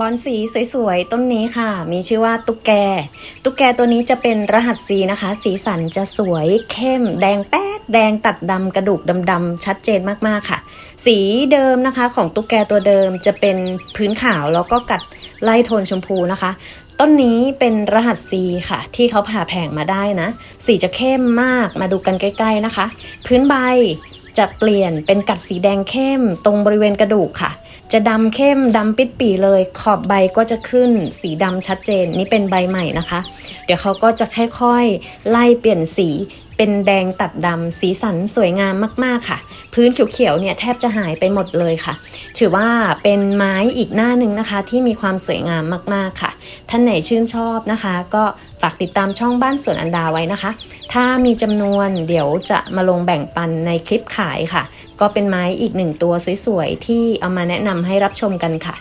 บอนสีสวยๆ ต้นนี้ค่ะ มีชื่อว่าตุ๊กแก ตุ๊กแกตัวนี้จะเป็นรหัสสีนะคะ สีสันจะสวยเข้ม แดงแป๊ดแดงตัดดำกระดูกดำๆชัดเจนมากๆค่ะ สีเดิมนะคะของตุ๊กแกตัวเดิมจะเป็นพื้นขาวแล้วก็กัดไล่โทนชมพูนะคะ ต้นนี้เป็นรหัส C ค่ะ ที่เขาผ่าแผงมาได้นะ สีจะเข้มมากมาดูกันใกล้ ๆนะคะ พื้นใบ จะเปลี่ยนเป็นกัดสีแดงเข้มตรงบริเวณกระดูกค่ะ จะดำเข้มดำปิดปีเลย ขอบใบก็จะขึ้นสีดำชัดเจนนี่เป็นใบใหม่นะคะ เดี๋ยวเขาก็จะค่อยๆ ไล่เปลี่ยนสีเป็นแดงตัดดำสีสันสวยงามมากๆค่ะ พื้นเขียวๆเนี่ยแทบจะหายไปหมดเลยค่ะ ถือว่าเป็นไม้อีกหน้าหนึ่งนะคะที่มีความสวยงามมากๆค่ะ ท่านไหนชื่นชอบนะคะ ก็ฝากติดตามช่องบ้านสวนอันดาไว้นะคะ ถ้ามีจำนวนเดี๋ยวจะมาลงแบ่งปันในคลิปขายค่ะ ก็เป็นไม้อีกหนึ่งตัวสวยๆที่เอามาแนะนำให้รับชมกันค่ะ